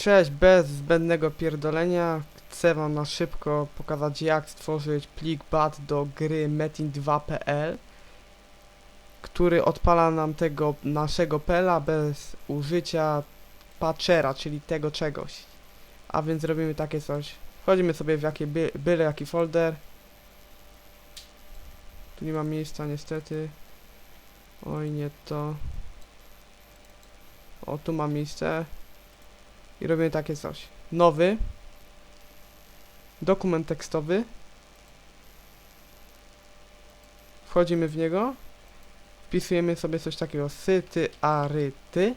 Cześć, bez zbędnego pierdolenia chcę wam na szybko pokazać jak stworzyć plik BAT do gry metin2.pl który odpala nam tego naszego pela bez użycia patchera, czyli tego czegoś. A więc robimy takie coś. Wchodzimy sobie w jaki by, byle jaki folder. Tu nie ma miejsca niestety. Oj, nie to. O, tu ma miejsce. I robimy takie coś. Nowy. Dokument tekstowy. Wchodzimy w niego. Wpisujemy sobie coś takiego. Syty, aryty.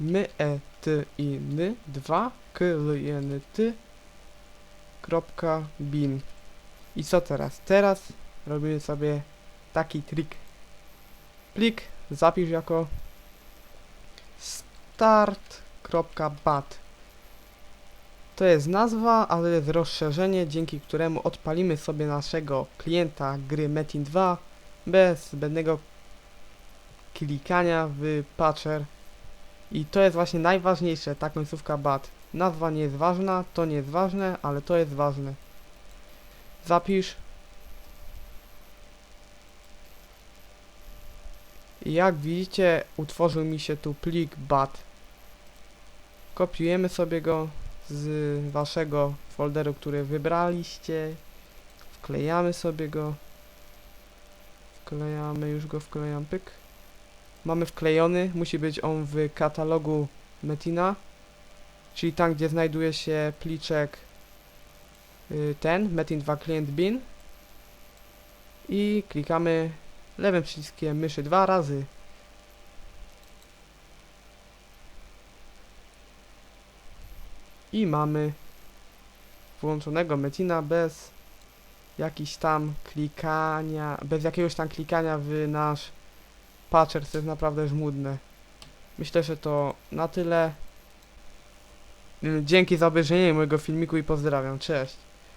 My, e, ty, i, ny. Dwa. K, l, i, n, ty. Kropka, bin. I co teraz? Teraz robimy sobie taki trik. Plik zapisz jako start.bat. To jest nazwa, ale jest rozszerzenie, dzięki któremu odpalimy sobie naszego klienta gry Metin 2 bez zbędnego klikania w patcher. I to jest właśnie najważniejsze, ta końcówka bat. Nazwa nie jest ważna, to nie jest ważne, ale to jest ważne. Zapisz. Jak widzicie, utworzył mi się tu plik bat. Kopiujemy sobie go z waszego folderu, który wybraliście. Wklejamy sobie go. Wklejamy, już go wklejam, pyk. Mamy wklejony, musi być on w katalogu Metina, czyli tam, gdzie znajduje się pliczek y, ten, Metin 2 Client Bin. I klikamy lewym przyciskiem myszy dwa razy. I mamy włączonego Metina bez jakiś tam klikania, bez jakiegoś tam klikania w nasz patcher, co jest naprawdę żmudne. Myślę, że to na tyle. Dzięki za obejrzenie mojego filmiku i pozdrawiam. Cześć.